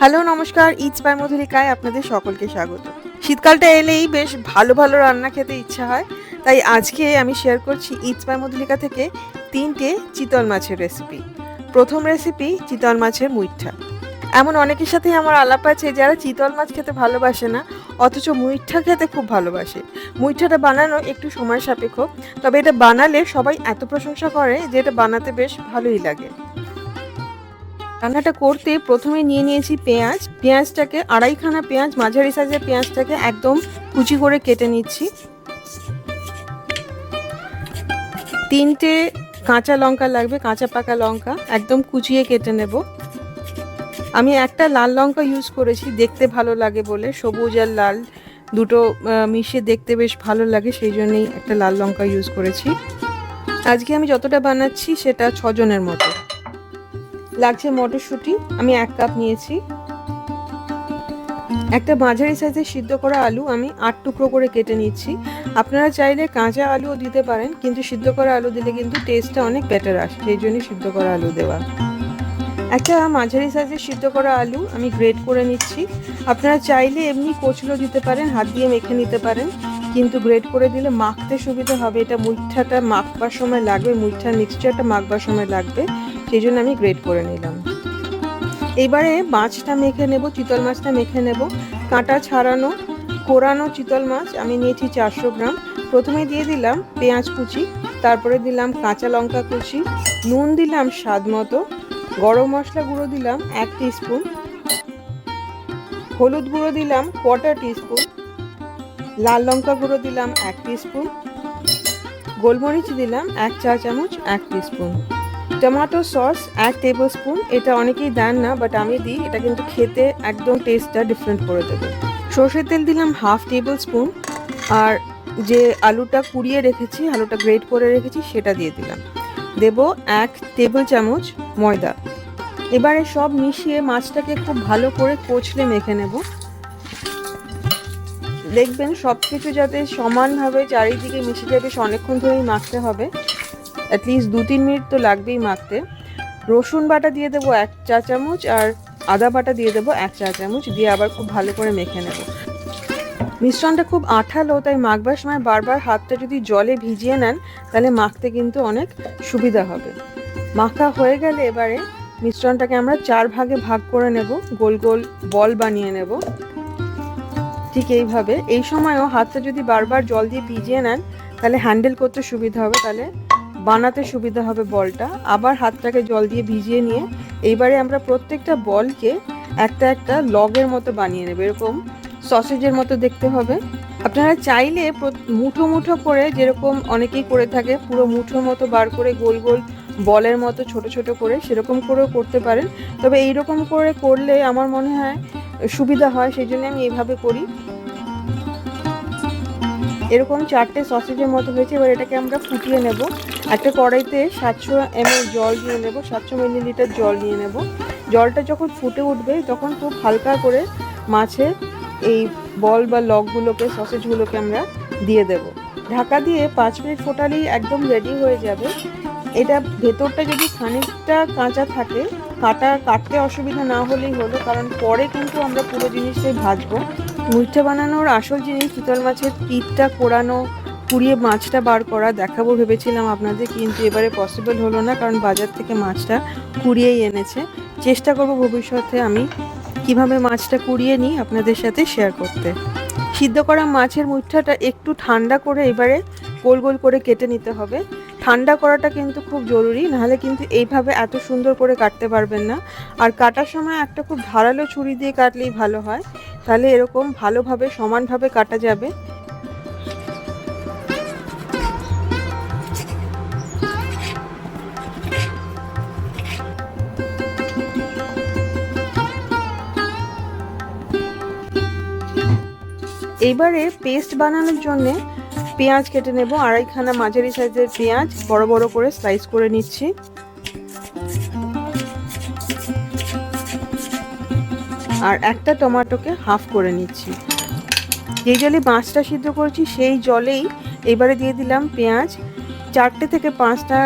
Hello, নমস্কার it's by মধুরিকায় আপনাদের সকলকে স্বাগত। শীতকালটা এলেই বেশ ভালো ভালো রান্না খেতে ইচ্ছা হয়, তাই আজকে আমি শেয়ার করছি ইটস বাই মধুরিকা থেকে তিনটে চিতল মাছের রেসিপি প্রথম রেসিপি চিতল মাছের মুইঠা। এমন অনেকের সাথেই আমার আলাপ আছে যারা চিতল মাছ খেতে ভালোবাসে না, অথচ মুইঠা খেতে খুব ভালোবাসে। মুইঠাটা বানানো একটু সময় সাপেক্ষ, তবে এটা বানালে সবাই এত প্রশংসা করে যে এটা বানাতে বেশ ভালোই লাগে। রান্নাটা করতে প্রথমে নিয়ে নিয়েছি পেঁয়াজ। পেঁয়াজটাকে আড়াইখানা পেঁয়াজ, মাঝারি সাইজের পেঁয়াজটাকে একদম কুচি করে কেটে নিচ্ছি। তিনটে কাঁচা লঙ্কা লাগবে, কাঁচা পাকা লঙ্কা, একদম কুচিয়ে কেটে নেব। আমি একটা লাল লঙ্কা ইউজ করেছি, দেখতে ভালো লাগে বলে। সবুজ আর লাল দুটো মিশিয়ে দেখতে বেশ ভালো লাগে, সেই জন্যই একটা লাল লঙ্কা ইউজ করেছি। আজকে আমি যতটা বানাচ্ছি, সেটা ছজনের মতো। লাগছে মটরশুঁটি, আমি এক কাপ নিয়েছি। একটা মাঝারি সাইজের সিদ্ধ করা আলু আমি আট টুকরো করে কেটে নিচ্ছি। আপনারা চাইলে কাঁচা আলুও দিতে পারেন, কিন্তু সিদ্ধ করা আলু দিলে কিন্তু টেস্টটা অনেক বেটার আসে, সেই জন্যই সিদ্ধ করা আলু দেওয়া। একটা মাঝারি সাইজের সিদ্ধ করা আলু আমি গ্রেট করে নিচ্ছি। আপনারা চাইলে এমনি কচলো দিতে পারেন, হাত দিয়ে মেখে নিতে পারেন, কিন্তু গ্রেট করে দিলে মাখতে সুবিধা হবে। এটা মুঠাটা মাখবার সময় লাগবে মুঠার মিক্সচারটা মাখবার সময় লাগবে। সেই জন্য আমি গ্রেট করে নিলাম। এবারে মাছটা মেখে নেব, চিতল মাছটা মেখে নেব। কাঁটা ছাড়ানো, কোরানো চিতল মাছ আমি নিয়েছি চারশো গ্রাম। প্রথমে দিয়ে দিলাম পেঁয়াজ কুচি, তারপরে দিলাম কাঁচা লঙ্কা কুচি, নুন দিলাম স্বাদ মতো, গরম মশলা গুঁড়ো দিলাম এক স্পুন হলুদ গুঁড়ো দিলাম কোয়ার্টার টিস্পুন, লাল লঙ্কা গুঁড়ো দিলাম এক স্পুন গোলমরিচ দিলাম এক চা চামচ এক স্পুন টমেটো সস এক টেবিল স্পুন এটা অনেকেই দেন না বাট আমি দিই, এটা কিন্তু খেতে একদম টেস্টটা ডিফারেন্ট করে দেবে। সর্ষের তেল দিলাম হাফ টেবিল স্পুন আর যে আলুটা কুড়িয়ে রেখেছি, আলুটা গ্রেট করে রেখেছি, সেটা দিয়ে দিলাম। দেব এক টেবিল চামচ ময়দা। এবারে সব মিশিয়ে মাছটাকে খুব ভালো করে কচলে মেখে নেব। দেখবেন সব কিছু যাতে সমানভাবে চারিদিকে মিশে যাবে অনেকক্ষণ ধরেই মাখতে হবে। অ্যাটলিস্ট দু, তিন মিনিট তো লাগবেই মাখতে। রসুন বাটা দিয়ে দেবো এক চা চামচ আর আদা বাটা দিয়ে দেবো এক চা চামচ, দিয়ে আবার খুব ভালো করে মেখে নেব। মিশ্রণটা খুব আঠালো, তাই মাখবার সময় বারবার হাতটা যদি জলে ভিজিয়ে নেন, তাহলে মাখতে কিন্তু অনেক সুবিধা হবে। মাখা হয়ে গেলে এবারে মিশ্রণটাকে আমরা চার ভাগে ভাগ করে নেব, গোল গোল বল বানিয়ে নেব। ঠিক এইভাবে। এই সময়ও হাতটা যদি বারবার জল দিয়ে ভিজিয়ে নেন, তাহলে হ্যান্ডেল করতে সুবিধা হবে, তাহলে বানাতে সুবিধা হবে বলটা। আবার হাতটাকে জল দিয়ে ভিজিয়ে নিয়ে এইবারে আমরা প্রত্যেকটা বলকে একটা একটা লগের মতো বানিয়ে নেব। এরকম সসেজের মতো দেখতে হবে। আপনারা চাইলে মুঠো মুঠো করে যেরকম অনেকেই করে থাকে, পুরো মুঠোর মতো বার করে গোল গোল বলের মতো ছোট ছোট করে সেরকম করেও করতে পারেন। তবে এই রকম করে করলে আমার মনে হয় সুবিধা হয়, সেই জন্য আমি এইভাবে করি। এরকম চারটে সসেজের মতো হয়েছে, এবার এটাকে আমরা ফুটিয়ে নেব। একটা কড়াইতে সাতশো এমএল জল দিয়ে নেব, সাতশো মিলিলিটার জল নিয়ে নেব। জলটা যখন ফুটে উঠবে, তখন খুব হালকা করে মাছের এই বল বা লকগুলোকে, সসেজগুলোকে আমরা দিয়ে দেব। ঢাকা দিয়ে পাঁচ মিনিট ফোটালেই একদম রেডি হয়ে যাবে। এটা ভেতরটা যদি খানিকটা কাঁচা থাকে, কাটা, কাটতে অসুবিধা না হলেই হলো, কারণ পরে কিন্তু আমরা পুরো জিনিসটাই ভাজবো। মুইঠা বানানোর আসল জিনিস চিতল মাছের পিঠটা কোরানো পুড়িয়ে মাছটা বার করা দেখাবো ভেবেছিলাম আপনাদের, কিন্তু এবারে পসিবল হলো না, কারণ বাজার থেকে মাছটা কুড়িয়েই এনেছে। চেষ্টা করব ভবিষ্যতে আমি কীভাবে মাছটা কুড়িয়ে নিই আপনাদের সাথে শেয়ার করতে। সিদ্ধ করা মাছের মুঠাটা একটু ঠান্ডা করে এবারে গোল গোল করে কেটে নিতে হবে। ঠান্ডা করাটা কিন্তু খুব জরুরি, নাহলে কিন্তু এইভাবে এত সুন্দর করে কাটতে পারবেন না। আর কাটার সময় একটা খুব ধারালো ছুরি দিয়ে কাটলেই ভালো হয়। তাহলে এরকম ভালোভাবে সমানভাবে কাটা যাবে। এইবারে পেস্ট বানানোর জন্য পেঁয়াজ কেটে নেব, আড়াইখানা মাঝারি সাইজের পেঁয়াজ, বড় বড় করে স্লাইস করে নিচ্ছি। আর একটা টমেটোকে হাফ করে নিচ্ছি। যেই জলে মাছটা সিদ্ধ করেছি, সেই জলেই এবারে দিয়ে দিলাম পেঁয়াজ। চারটে থেকে পাঁচটা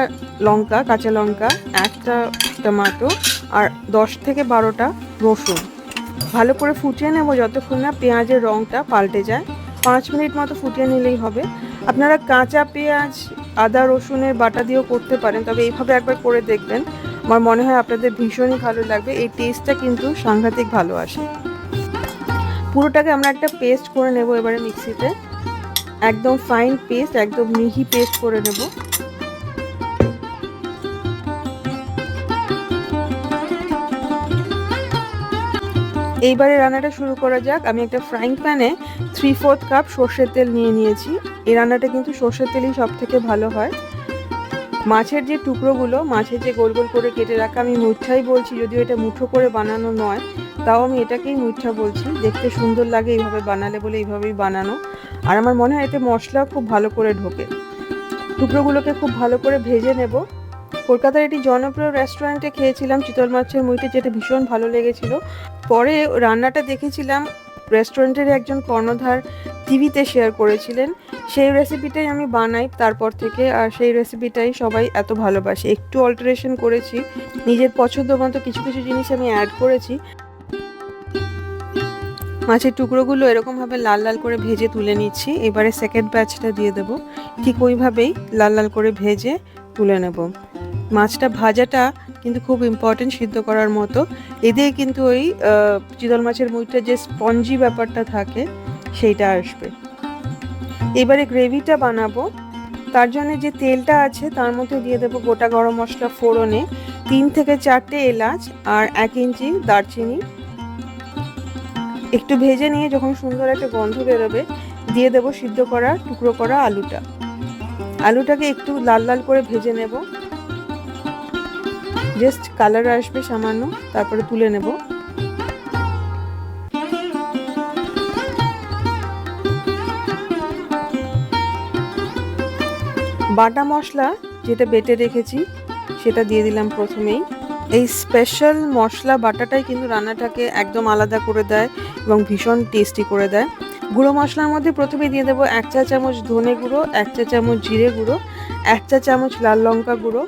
লঙ্কা, কাঁচা লঙ্কা, একটা টমেটো, আর দশ থেকে বারোটা রসুন। ভালো করে ফুটিয়ে নেব যতক্ষণ না পেঁয়াজের রঙটা পাল্টে যায়। পাঁচ মিনিট মতো ফুটিয়ে নিলেই হবে। আপনারা কাঁচা পেঁয়াজ, আদা, রসুনের বাটা দিয়েও করতে পারেন, তবে এইভাবে একবার করে দেখবেন। আমার মনে হয় আপনাদের ভীষণই ভালো লাগবে। এই টেস্টটা কিন্তু সাংঘাতিক ভালো আসে। পুরোটাকে আমরা একটা পেস্ট করে নেব এবারে মিক্সিতে। একদম ফাইন পেস্ট, একদম মিহি পেস্ট করে নেব। এইবারে রান্নাটা শুরু করা যাক। আমি একটা ফ্রাইং প্যানে থ্রি ফোর্থ কাপ সর্ষের তেল নিয়ে নিয়েছি। এই রান্নাটা কিন্তু সর্ষের তেলই সব থেকে ভালো হয়। মাছের যে টুকরোগুলো, মাছের যে গোল গোল করে কেটে রাখা, আমি মুঠাই বলছি, যদিও এটা মুঠো করে বানানো নয়, তাও আমি এটাকেই মুঠা বলছি। দেখতে সুন্দর লাগে এইভাবে বানালে বলে এইভাবেই বানানো। আর আমার মনে হয় এতে মশলা খুব ভালো করে ঢোকে। টুকরোগুলোকে খুব ভালো করে ভেজে নেব। কলকাতার একটি জনপ্রিয় রেস্টুরেন্টে খেয়েছিলাম চিতল মাছের মুইতে যেটা ভীষণ ভালো লেগেছিল। পরে রান্নাটা দেখেছিলাম রেস্টুরেন্টের একজন কর্ণধার টিভিতে শেয়ার করেছিলেন। সেই রেসিপিটাই আমি বানাই তারপর থেকে, আর সেই রেসিপিটাই সবাই এত ভালোবাসে। একটু অল্টারেশন করেছি, নিজের পছন্দ মতো কিছু কিছু জিনিস আমি অ্যাড করেছি। মাছের টুকরোগুলো এরকমভাবে লাল লাল করে ভেজে তুলে নিচ্ছি। এবারে সেকেন্ড ব্যাচটা দিয়ে দেবো। ঠিক ওইভাবেই লাল লাল করে ভেজে তুলে নেব। মাছটা ভাজাটা কিন্তু খুব ইম্পর্টেন্ট সিদ্ধ করার মতো। এতে কিন্তু ওই চিতল মাছের মুইটা যে স্পঞ্জি ব্যাপারটা থাকে, সেইটা আসবে। এবারে গ্রেভিটা বানাবো। তার জন্য যে তেলটা আছে, তার মধ্যে দিয়ে দেবো গোটা গরম মশলা ফোড়নে, তিন থেকে চারটে এলাচ আর এক ইঞ্চি দারচিনি। একটু ভেজে নিয়ে যখন সুন্দর একটা গন্ধ বেরোবে, দিয়ে দেবো সিদ্ধ করা টুকরো করা আলুটা। আলুটাকে একটু লাল লাল করে ভেজে নেব। জাস্ট কালার আসবে সামান্য, তারপরে তুলে নেব। বাটা মশলা যেটা বেটে রেখেছি, সেটা দিয়ে দিলাম প্রথমেই। এই স্পেশাল মশলা বাটাটাই কিন্তু রান্নাটাকে একদম আলাদা করে দেয় এবং ভীষণ টেস্টি করে দেয়। গুঁড়ো মশলার মধ্যে প্রথমে দিয়ে দেবো এক চা চামচ ধনে গুঁড়ো, এক চা চামচ জিরে গুঁড়ো, এক চা চামচ লাল লঙ্কা গুঁড়ো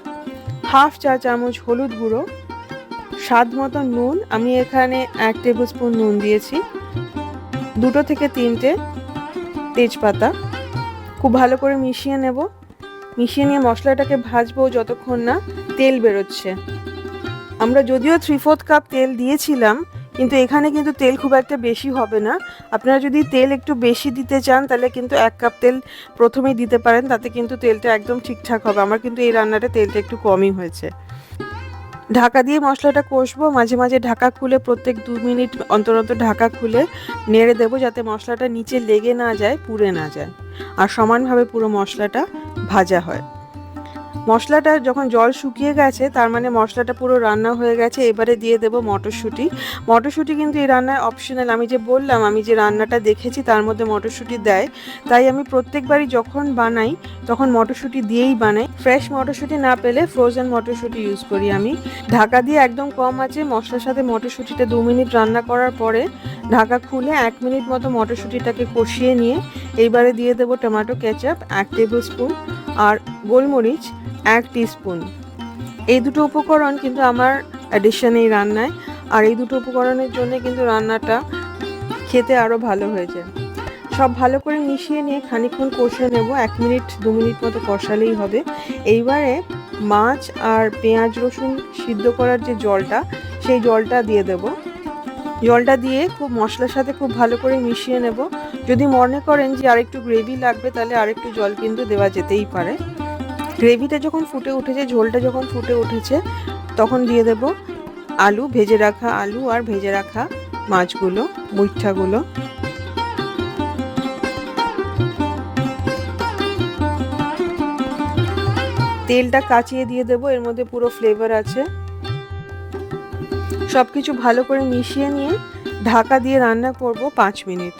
হাফ চা চামচ হলুদ গুঁড়ো, স্বাদ মতো নুন, আমি এখানে এক টেবিল স্পুন নুন দিয়েছি, দুটো থেকে তিনটে তেজপাতা। খুব ভালো করে মিশিয়ে নেব। মিশিয়ে নিয়ে মশলাটাকে ভাজবো যতক্ষণ না তেল বেরোচ্ছে। আমরা যদিও থ্রি ফোর্থ কাপ তেল দিয়েছিলাম কিন্তু এখানে কিন্তু তেল খুব একটা বেশি হবে না। আপনারা যদি তেল একটু বেশি দিতে চান, তাহলে কিন্তু এক কাপ তেল প্রথমেই দিতে পারেন, তাতে কিন্তু তেলটা একদম ঠিকঠাক হবে। আমার কিন্তু এই রান্নাটা তেলটা একটু কমই হয়েছে। ঢাকা দিয়ে মশলাটা কষবো, মাঝে মাঝে ঢাকা খুলে প্রত্যেক দু মিনিট অন্তর অন্তর ঢাকা খুলে নেড়ে দেবো, যাতে মশলাটা নিচে লেগে না যায়, পুড়ে না যায়। আর সমানভাবে পুরো মশলাটা ভাজা হয়। মশলাটা যখন জল শুকিয়ে গেছে, তার মানে মশলাটা পুরো রান্না হয়ে গেছে, এবারে দিয়ে দেবো মটরশুঁটি। মটরশুঁটি কিন্তু এই রান্নায় অপশনাল আমি যে বললাম, আমি যে রান্নাটা দেখেছি তার মধ্যে মটরশুঁটি দেয়। তাই আমি প্রত্যেকবারই যখন বানাই, তখন মটরশুঁটি দিয়েই বানাই। ফ্রেশ মটরশুঁটি না পেলে ফ্রোজেন মটরশুঁটি ইউজ করি আমি। ঢাকা দিয়ে একদম কম আছে, মশলার সাথে মটরশুঁটিটা দু মিনিট রান্না করার পরে, ঢাকা খুলে এক মিনিট মতো মটরশুঁটিটাকে কষিয়ে নিয়ে এইবারে দিয়ে দেবো টমেটো কেচাপ এক টেবিল স্পুন আর গোলমরিচ এক স্পুন এই দুটো উপকরণ কিন্তু আমার অ্যাডিশন এই রান্নায়। আর এই দুটো উপকরণের জন্য কিন্তু রান্নাটা খেতে আরও ভালো হয়েছে। সব ভালো করে মিশিয়ে নিয়ে খানিকক্ষণ কষে নেব। এক মিনিট, দু মিনিট মতো কষালেই হবে। এইবারে মাছ আর পেঁয়াজ রসুন সিদ্ধ করার যে জলটা, সেই জলটা দিয়ে দেব। জলটা দিয়ে খুব মশলার সাথে খুব ভালো করে মিশিয়ে নেব। যদি মনে করেন যে আরেকটু গ্রেভি লাগবে, তাহলে আরেকটু জল কিন্তু দেওয়া যেতেই পারে। গ্রেভিটা যখন ফুটে উঠেছে, ঝোলটা যখন ফুটে উঠেছে, তখন দিয়ে দেব আলু, ভেজে রাখা আলু আর ভেজে রাখা মাছগুলো মুইঠাগুলো তেলটা কাচিয়ে দিয়ে দেবো, এর মধ্যে পুরো ফ্লেভার আছে। সব কিছু ভালো করে মিশিয়ে নিয়ে ঢাকা দিয়ে রান্না করব পাঁচ মিনিট।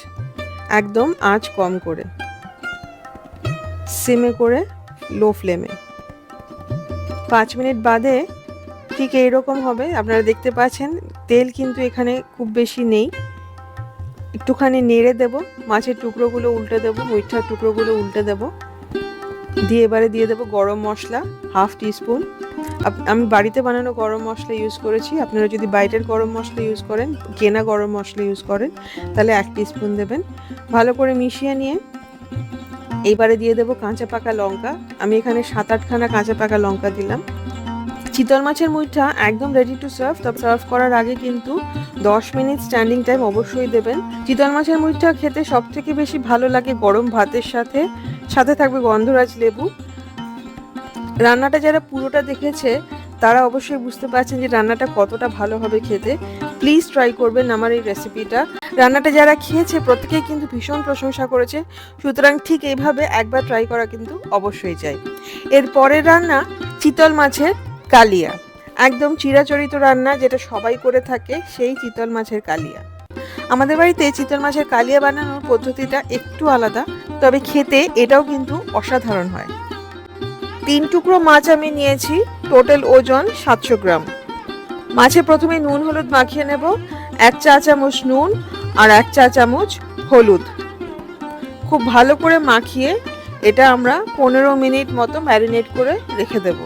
একদম আঁচ কম করে। সিমে করে লো ফ্লেমে। পাঁচ মিনিট বাদে ঠিক এইরকম হবে। আপনারা দেখতে পাচ্ছেন, তেল কিন্তু এখানে খুব বেশি নেই। একটুখানি নেড়ে দেব, মাছের টুকরোগুলো উল্টে দেবো, মিঠার টুকরোগুলো উল্টে দেব। দিয়ে এবারে দিয়ে দেবো গরম মশলা, হাফ টিস্পুন আমি বাড়িতে বানানো গরম মশলা ইউজ করেছি। আপনারা যদি বাইরের গরম মশলা ইউজ করেন কেনা গরম মশলা ইউজ করেন, তাহলে এক স্পুন দেবেন। ভালো করে মিশিয়ে নিয়ে এইবারে দিয়ে দেবো কাঁচা পাকা লঙ্কা। আমি এখানে সাত আটখানা কাঁচা পাকা লঙ্কা দিলাম। চিতল মাছের মুইঠা একদম রেডি টু সার্ভ তবে সার্ভ করার আগে কিন্তু দশ মিনিট স্ট্যান্ডিং টাইম অবশ্যই দেবেন। চিতল মাছের মুইঠা খেতে সব থেকে বেশি ভালো লাগে গরম ভাতের সাথে। সাথে থাকবে গন্ধরাজ লেবু। রান্নাটা যারা পুরোটা দেখেছে, তারা অবশ্যই বুঝতে পারছেন যে রান্নাটা কতটা ভালো হবে খেতে। প্লিজ ট্রাই করবেন আমার এই রেসিপিটা রান্নাটা যারা খেয়েছে, প্রত্যেকেই কিন্তু ভীষণ প্রশংসা করেছে। সুতরাং ঠিক এইভাবে একবার ট্রাই করা কিন্তু অবশ্যই চাই এর পরের রান্না চিতল মাছের কালিয়া। একদম চিরাচরিত রান্না যেটা সবাই করে থাকে, সেই চিতল মাছের কালিয়া। আমাদের বাড়িতে চিতল মাছের কালিয়া বানানোর পদ্ধতিটা একটু আলাদা, তবে খেতে এটাও কিন্তু অসাধারণ হয়। তিন টুকরো মাছ আমি নিয়েছি টোটাল ওজন সাতশো গ্রাম। মাছে প্রথমে নুন, হলুদ মাখিয়ে নেব, এক চা চামচ নুন আর এক চা চামচ হলুদ। খুব ভালো করে মাখিয়ে এটা আমরা পনেরো মিনিট মতো ম্যারিনেট করে রেখে দেব।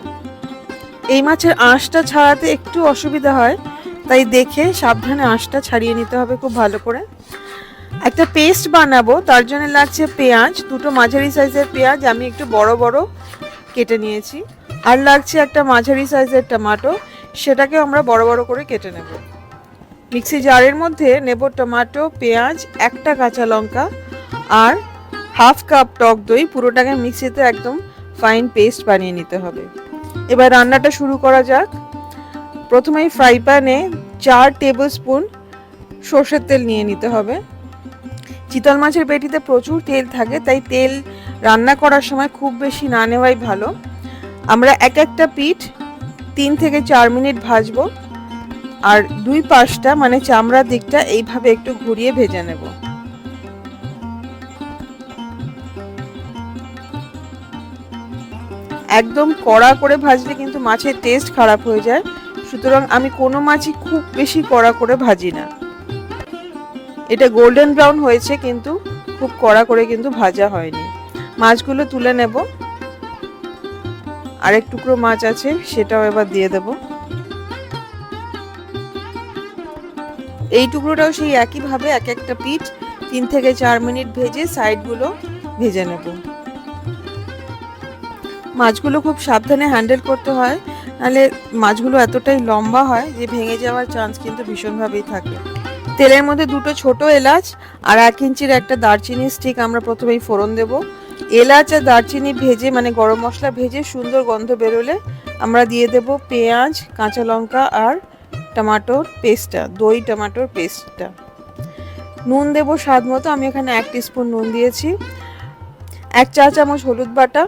এই মাছের আঁশটা ছাড়াতে একটু অসুবিধা হয়, তাই দেখে সাবধানে আঁশটা ছাড়িয়ে নিতে হবে খুব ভালো করে। একটা পেস্ট বানাবো, তার জন্য লাগছে পেঁয়াজ, দুটো মাঝারি সাইজের পেঁয়াজ, আমি একটু বড় বড় কেটে নিয়েছি। আর লাগছে একটা মাঝারি সাইজের টমাটো সেটাকে আমরা বড় বড় করে কেটে নেব। মিক্সি জারের মধ্যে নেব টমাটো, পেঁয়াজ, একটা কাঁচা লঙ্কা আর হাফ কাপ টক দই। পুরোটাকে মিক্সিতে একদম ফাইন পেস্ট বানিয়ে নিতে হবে। এবার রান্নাটা শুরু করা যাক। প্রথমেই ফ্রাই প্যানে চার টেবিল স্পুন সর্ষের তেল নিয়ে নিতে হবে। চিতল মাছের পেটিতে প্রচুর তেল থাকে, তাই তেল রান্না করার সময় খুব বেশি না নেওয়াই ভালো। আমরা এক একটা পিঠ তিন থেকে চার মিনিট ভাজবো আর দুই পাশটা মানে চামড়ার দিকটা এইভাবে একটু ঘুরিয়ে ভেজে নেব। একদম কড়া করে ভাজলে কিন্তু মাছের টেস্ট খারাপ হয়ে যায়। সুতরাং আমি কোনো মাছই খুব বেশি কড়া করে ভাজি না। এটা গোল্ডেন ব্রাউন হয়েছে কিন্তু খুব কড়া করে কিন্তু ভাজা হয়নি। মাছগুলো তুলে নেব। আরেক টুকরো মাছ আছে, সেটাও এবার দিয়ে দেব। এই টুকরোটাও সেই একইভাবে এক একটা পিঠ তিন থেকে চার মিনিট ভেজে সাইডগুলো ভেজে নেব। মাছগুলো খুব সাবধানে হ্যান্ডেল করতে হয়, নাহলে মাছগুলো এতটাই লম্বা হয় যে ভেঙে যাওয়ার চান্স কিন্তু ভীষণভাবেই থাকে। তেলের মধ্যে দুটো ছোট এলাচ আর এক ইঞ্চির একটা দারচিনি স্টিক আমরা প্রথমেই ফোড়ন দেব। এলাচ আর দারচিনি ভেজে মানে গরম মশলা ভেজে সুন্দর গন্ধ বেরোলে আমরা দিয়ে দেব পেঁয়াজ, কাঁচা লঙ্কা আর টমাটোর পেস্টটা, দই, টমাটোর পেস্টটা। নুন দেব স্বাদ মতো, আমি এখানে এক স্পুন নুন দিয়েছি। এক চা চামচ হলুদ বাটা,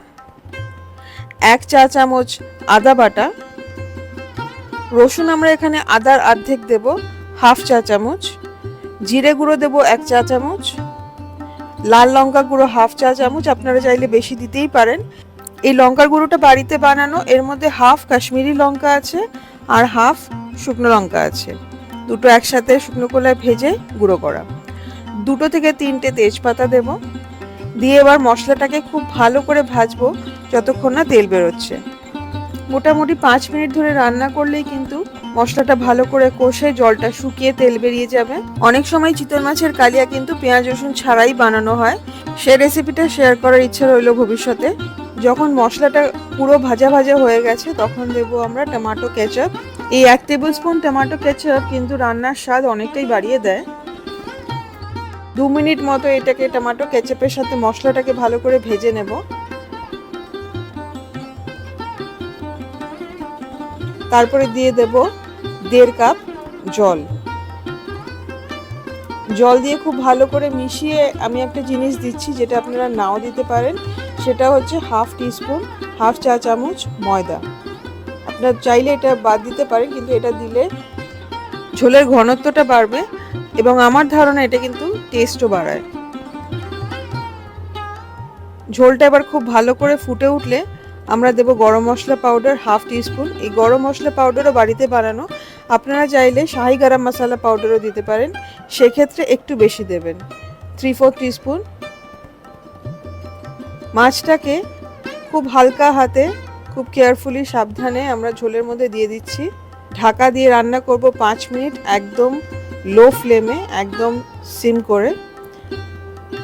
এক চা চামচ আদা বাটা। রসুন আমরা এখানে আদার অর্ধেক দেব, হাফ চা চামচ। জিরে গুঁড়ো দেব এক চা চামচ। লাল লঙ্কা গুঁড়ো হাফ চা চামচ, আপনারা চাইলে বেশি দিতেই পারেন। এই লঙ্কার গুঁড়োটা বাড়িতে বানানো, এর মধ্যে হাফ কাশ্মীরি লঙ্কা আছে আর হাফ শুকনো লঙ্কা আছে। দুটো একসাথে শুকনো কলায় ভেজে গুঁড়ো করা। দুটো থেকে তিনটে তেজপাতা দেব। দিয়ে এবার মশলাটাকে খুব ভালো করে ভাজবো, যতক্ষণ না তেল বেরোচ্ছে। মোটামুটি পাঁচ মিনিট ধরে রান্না করলেই কিন্তু মশলাটা ভালো করে কষে জলটা শুকিয়ে তেল বেরিয়ে যাবে। অনেক সময় চিতল মাছের কালিয়া কিন্তু পেঁয়াজ, রসুন ছাড়াই বানানো হয়। সে রেসিপিটা শেয়ার করার ইচ্ছা রইল ভবিষ্যতে। যখন মশলাটা পুরো ভাজা ভাজা হয়ে গেছে, তখন দেব আমরা টমেটো কেচাপ এই এক টেবিল স্পুন টমেটো কেচাপ কিন্তু রান্নার স্বাদ অনেকটাই বাড়িয়ে দেয়। দু মিনিট মতো এটাকে টমেটো কেচাপের সাথে মশলাটাকে ভালো করে ভেজে নেব। তারপরে দিয়ে দেব দেড় কাপ জল। জল দিয়ে খুব ভালো করে মিশিয়ে আমি একটা জিনিস দিচ্ছি যেটা আপনারা নাও দিতে পারেন। সেটা হচ্ছে হাফ টিস্পুন, হাফ চা চামচ ময়দা। আপনার চাইলে এটা বাদ দিতে পারেন, কিন্তু এটা দিলে ঝোলের ঘনত্বটা বাড়বে এবং আমার ধারণা এটা কিন্তু টেস্টও বাড়ায়। ঝোলটা এবার খুব ভালো করে ফুটে উঠলে আমরা দেব গরম মশলা পাউডার হাফ টিস্পুন এই গরম মশলা পাউডারও বাড়িতে বানানো। আপনারা চাইলে শাহি গরম মশলা পাউডারও দিতে পারেন। সেক্ষেত্রে একটু বেশি দেবেন। থ্রি ফোর টিস্পুন মাছটাকে খুব হালকা হাতে, খুব কেয়ারফুলি সাবধানে আমরা ঝোলের মধ্যে দিয়ে দিচ্ছি। ঢাকা দিয়ে রান্না করব পাঁচ মিনিট একদম লো ফ্লেমে একদম সিম করে।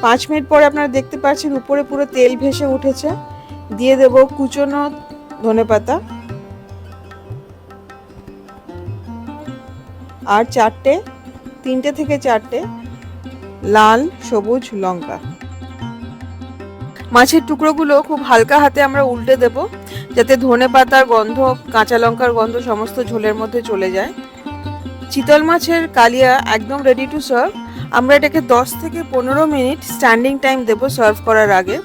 পাঁচ মিনিট পরে আপনারা দেখতে পাচ্ছেন উপরে পুরো তেল ভেসে উঠেছে। দিয়ে দেব কুচনো ধনেপাতা আর চারটে, তিনটে থেকে চারটে লাল, সবুজ, লঙ্কা। মাছের টুকরোগুলো খুব হালকা হাতে আমরা উল্টে দেব, যাতে ধনে পাতার গন্ধ, কাঁচা লঙ্কার গন্ধ সমস্ত ঝোলের মধ্যে চলে যায়। চিতল মাছের কালিয়া একদম রেডি টু সার্ভ আমরা এটাকে 10 থেকে পনেরো মিনিট স্ট্যান্ডিং টাইম দেব সার্ভ করার আগে।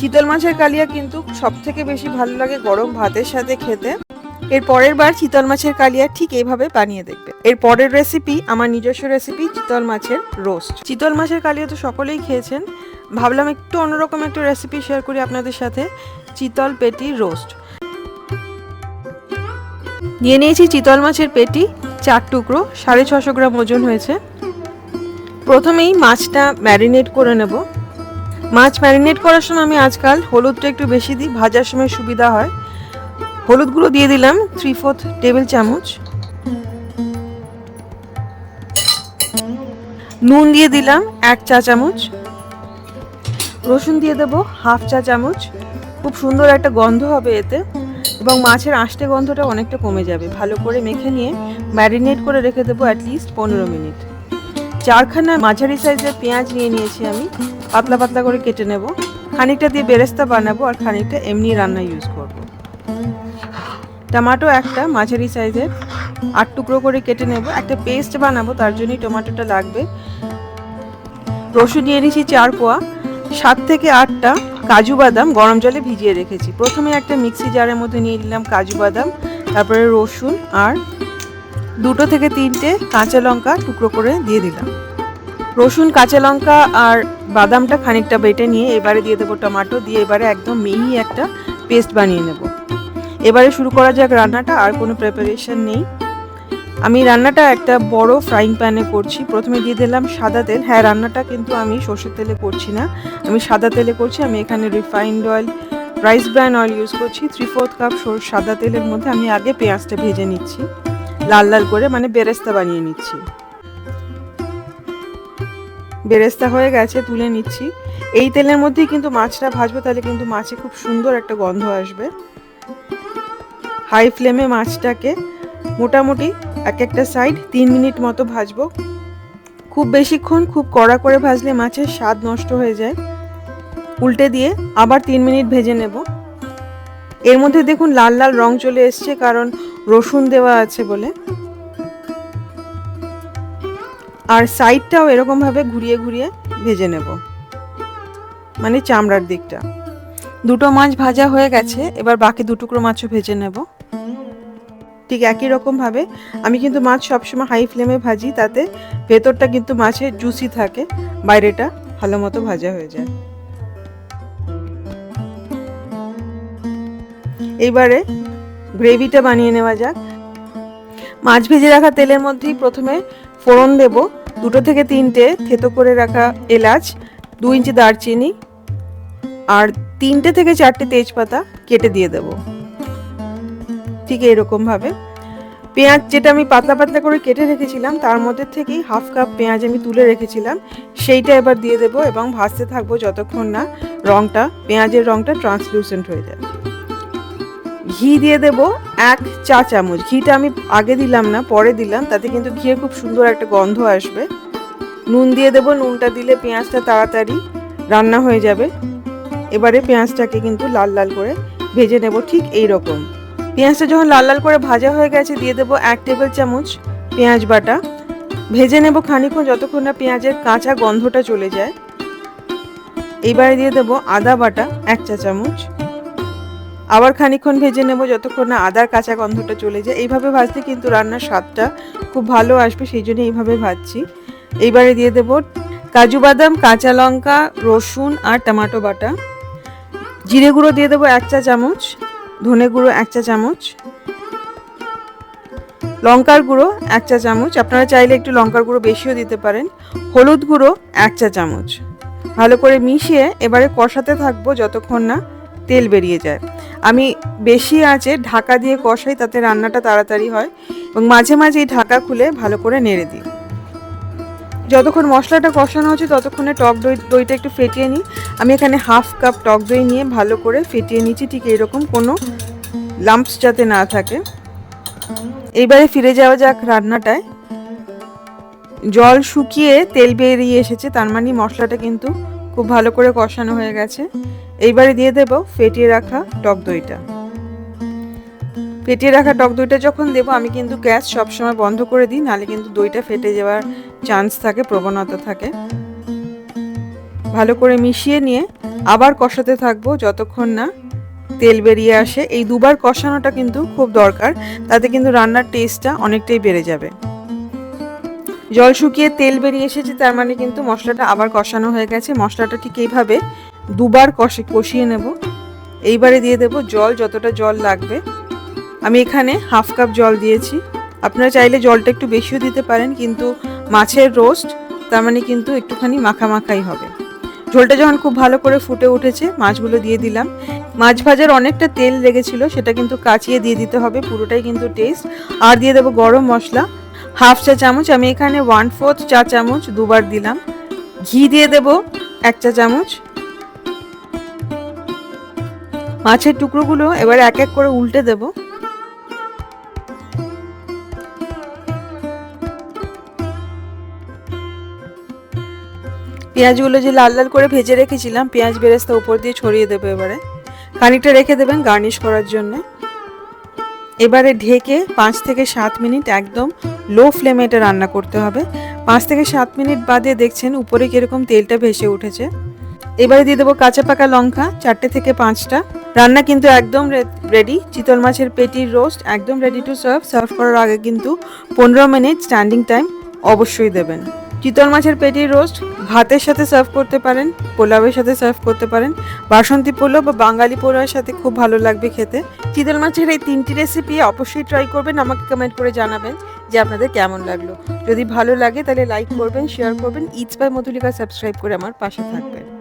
চিতল মাছের কালিয়া কিন্তু সব থেকে বেশি ভালো লাগে গরম ভাতের সাথে খেতে। এর পরের বার চিতল মাছের কালিয়া ঠিক এইভাবে বানিয়ে দেখবে। এর পরের রেসিপি আমার নিজস্ব রেসিপি চিতল মাছের রোস্ট চিতল মাছের কালিয়া তো সকলেই খেয়েছেন। ভাবলাম একটু অন্যরকম একটা রেসিপি শেয়ার করি আপনাদের সাথে। চিতল পেটি রোস্ট নিয়ে নিয়েছি চিতল মাছের পেটি, চার টুকরো, সাড়ে ছশো গ্রাম ওজন হয়েছে। প্রথমেই মাছটা ম্যারিনেট করে নেব। মাছ ম্যারিনেট করার সময় আমি আজকাল হলুদটা একটু বেশি দিই, ভাজার সময় সুবিধা হয়। হলুদ গুঁড়ো দিয়ে দিলাম থ্রি ফোর্থ টেবিল চামচ। নুন দিয়ে দিলাম এক চা চামচ। রসুন দিয়ে দেব হাফ চা চামচ। খুব সুন্দর একটা গন্ধ হবে এতে এবং মাছের আষ্টে গন্ধটা অনেকটা কমে যাবে। ভালো করে মেখে নিয়ে ম্যারিনেট করে রেখে দেবো অ্যাটলিস্ট পনেরো মিনিট। চারখানা মাঝারি সাইজের পেঁয়াজ নিয়ে নিয়েছি আমি। পাতলা পাতলা করে কেটে নেব। খানিকটা দিয়ে বেরেস্তা বানাবো আর খানিকটা এমনি রান্না ইউজ করব। টমাটো একটা মাঝারি সাইজের আট টুকরো করে কেটে নেব। একটা পেস্ট বানাবো, তার জন্যই টমাটোটা লাগবে। রসুন নিয়ে নিয়েছি চার কোয়া। সাত থেকে আটটা কাজু বাদাম গরম জলে ভিজিয়ে রেখেছি। প্রথমে একটা মিক্সি জারের মধ্যে নিয়ে নিলাম কাজু বাদাম, তারপরে রসুন আর দুটো থেকে তিনটে কাঁচা লঙ্কা টুকরো করে দিয়ে দিলাম। রসুন, কাঁচা লঙ্কা আর বাদামটা খানিকটা বেটে নিয়ে এবারে দিয়ে দেবো টমাটো, দিয়ে এবারে একদম মিহি একটা পেস্ট বানিয়ে নেব। এবারে শুরু করা যাক রান্নাটা, আর কোনো প্রিপারেশন নেই। আমি রান্নাটা একটা বড় ফ্রাইং প্যানে করছি। প্রথমে দিয়ে দিলাম সাদা তেল। হ্যাঁ রান্নাটা কিন্তু আমি সর্ষের তেলে করছি না। আমি সাদা তেলে করছি। আমি এখানে refined oil rice bran oil use করছি। থ্রি ফোর্থ কাপ সাদা তেলের মধ্যে আমি আগে পেঁয়াজটা ভেজে নিচ্ছি। লাল লাল করে মানে বেরেস্তা বানিয়ে নিচ্ছি। বেরেস্তা হয়ে গেছে, তুলে নিচ্ছি। এই তেলের মধ্যেই কিন্তু মাছটা ভাজবো, তাহলে কিন্তু মাছে খুব সুন্দর একটা গন্ধ আসবে। হাই ফ্লেমে মাছটাকে মোটামুটি এক একটা সাইড তিন মিনিট মতো ভাজবো। খুব বেশিক্ষণ, খুব কড়া করে ভাজলে মাছের স্বাদ নষ্ট হয়ে যায়। উল্টে দিয়ে আবার তিন মিনিট ভেজে নেব। এর মধ্যে দেখুন লাল লাল রং চলে এসছে, কারণ রসুন দেওয়া আছে বলে। আর সাইডটাও এরকমভাবে ঘুরিয়ে ঘুরিয়ে ভেজে নেব। মানে চামড়ার দিকটা। দুটো মাছ ভাজা হয়ে গেছে, এবার বাকি দুটুকরো মাছও ভেজে নেব। ঠিক একই রকমভাবে আমি কিন্তু মাছ সবসময় হাই ফ্লেমে ভাজি, তাতে ভেতরটা কিন্তু মাছের জুসি থাকে, বাইরেটা ভালো মতো ভাজা হয়ে যায়। এইবারে গ্রেভিটা বানিয়ে নেওয়া যাক। মাছ ভেজে রাখা তেলের মধ্যেই প্রথমে ফোড়ন দেব। দুটো থেকে তিনটে থেতো করে রাখা এলাচ, দু ইঞ্চি দারচিনি আর তিনটে থেকে চারটে তেজপাতা কেটে দিয়ে দেব। ঠিক এইরকমভাবে। পেঁয়াজ যেটা আমি পাতলা পাতলা করে কেটে রেখেছিলাম, তার মধ্যে থেকেই হাফ কাপ পেঁয়াজ আমি তুলে রেখেছিলাম। সেইটা এবার দিয়ে দেবো এবং ভাজতে থাকব যতক্ষণ না রঙটা পেঁয়াজের রঙটা ট্রান্সলুসেন্ট হয়ে যায় ঘি দিয়ে দেব এক চা চামচ। ঘিটা আমি আগে দিলাম না, পরে দিলাম। তাতে কিন্তু ঘিয়ে খুব সুন্দর একটা গন্ধ আসবে। নুন দিয়ে দেব, নুনটা দিলে পেঁয়াজটা তাড়াতাড়ি রান্না হয়ে যাবে। এবারে পেঁয়াজটাকে কিন্তু লাল লাল করে ভেজে নেব ঠিক এই রকম। পেঁয়াজটা যখন লাল লাল করে ভাজা হয়ে গেছে, দিয়ে দেবো এক টেবিল চামচ পেঁয়াজ বাটা। ভেজে নেব খানিক্ষণ যতক্ষণ না পেঁয়াজের কাঁচা গন্ধটা চলে যায়। এইবারে দিয়ে দেবো আদা বাটা, এক চা চামচ। আবার খানিক্ষণ ভেজে নেব যতক্ষণ না আদার কাঁচা গন্ধটা চলে যায়। এইভাবে ভাজতে কিন্তু রান্নার স্বাদটা খুব ভালো আসবে, সেই জন্য এইভাবে ভাজছি। এইবারে দিয়ে দেব কাজু বাদাম, কাঁচা লঙ্কা, রসুন আর টমাটো বাটা। জিরে গুঁড়ো দিয়ে দেবো এক চা চামচ, ধনে গুঁড়ো এক চা চামচ, লঙ্কার গুঁড়ো এক চা চামচ। আপনারা চাইলে একটু লঙ্কার গুঁড়ো বেশিও দিতে পারেন। হলুদ গুঁড়ো এক চা চামচ। ভালো করে মিশিয়ে এবারে কষাতে থাকব যতক্ষণ না তেল বেরিয়ে যায়। আমি বেশি আঁচে ঢাকা দিয়ে কষাই, তাতে রান্নাটা তাড়াতাড়ি হয় এবং মাঝে মাঝে এই ঢাকা খুলে ভালো করে নেড়ে দিই। যতক্ষণ মশলাটা কষানো হচ্ছে, ততক্ষণে টক দই, দইটা একটু ফেটিয়ে নিই। আমি এখানে হাফ কাপ টক দই নিয়ে ভালো করে ফেটিয়ে নিচ্ছি, ঠিক এরকম কোনো লাম্পস যাতে না থাকে। এইবারে ফিরে যাওয়া যাক রান্নাটায়। জল শুকিয়ে তেল বেরিয়ে এসেছে, তার মানে মশলাটা কিন্তু খুব ভালো করে কষানো হয়ে গেছে। এইবারে দিয়ে দেব ফেটিয়ে রাখা টক দইটা। ফেটিয়ে রাখা টক দইটা যখন দেবো, আমি কিন্তু গ্যাস সবসময় বন্ধ করে দিই, নাহলে কিন্তু দইটা ফেটে যাওয়ার চান্স থাকে, প্রবণতা থাকে। ভালো করে মিশিয়ে নিয়ে আবার কষাতে থাকব যতক্ষণ না তেল বেরিয়ে আসে। এই দুবার কষানোটা কিন্তু খুব দরকার, তাতে কিন্তু রান্নার টেস্টটা অনেকটাই বেড়ে যাবে। জল শুকিয়ে তেল বেরিয়ে এসেছে, তার মানে কিন্তু মশলাটা আবার কষানো হয়ে গেছে। মশলাটা ঠিক এইভাবে দুবার কষে, কষিয়ে নেব। এইবারে দিয়ে দেব জল, যতটা জল লাগবে। আমি এখানে হাফ কাপ জল দিয়েছি। আপনারা চাইলে জলটা একটু বেশিও দিতে পারেন, কিন্তু মাছের রোস্ট, তার মানে কিন্তু একটুখানি মাখা মাখাই হবে। ঝোলটা যখন খুব ভালো করে ফুটে উঠেছে, মাছগুলো দিয়ে দিলাম। মাছ ভাজার অনেকটা তেল লেগেছিল, সেটা কিন্তু কাচিয়ে দিয়ে দিতে হবে, পুরোটাই কিন্তু টেস্ট আর দিয়ে দেবো গরম মশলা। হাফ চা চামচ, আমি এখানে ওয়ান ফোর্থ চা চামচ দুবার দিলাম। ঘি দিয়ে দেব এক চা চামচ। মাছের টুকরোগুলো এবার এক এক করে উল্টে দেব। পেঁয়াজগুলো যে লাল লাল করে ভেজে রেখেছিলাম, পেঁয়াজ বেরেস্তা উপর দিয়ে ছড়িয়ে দেবো এবারে। খানিকটা রেখে দেবেন গার্নিশ করার জন্য। এবারে ঢেকে পাঁচ থেকে সাত মিনিট একদম লো ফ্লেমে এটা রান্না করতে হবে। পাঁচ থেকে সাত মিনিট বাদে দেখছেন উপরে কীরকম তেলটা ভেসে উঠেছে। এবারে দিয়ে দেবো কাঁচা পাকা লঙ্কা, চারটে থেকে পাঁচটা। রান্না কিন্তু একদম রেডি চিতল মাছের পেটির রোস্ট একদম রেডি টু সার্ভ সার্ভ করার আগে কিন্তু পনেরো মিনিট স্ট্যান্ডিং টাইম অবশ্যই দেবেন। চিতল মাছের পেটির রোস্ট, ভাতের সাথে সার্ভ করতে পারেন, পোলাওয়ের সাথে সার্ভ করতে পারেন। বাসন্তী পোলাও বা বাঙালি পোলাওয়ের সাথে খুব ভালো লাগবে খেতে। চিতল মাছের এই তিনটি রেসিপি অবশ্যই ট্রাই করবেন, আমাকে কমেন্ট করে জানাবেন যে আপনাদের কেমন লাগল। যদি ভালো লাগে তাহলে লাইক করবেন শেয়ার করবেন ইটস বাই মধুলিকা সাবস্ক্রাইব করে আমার পাশে থাকবেন।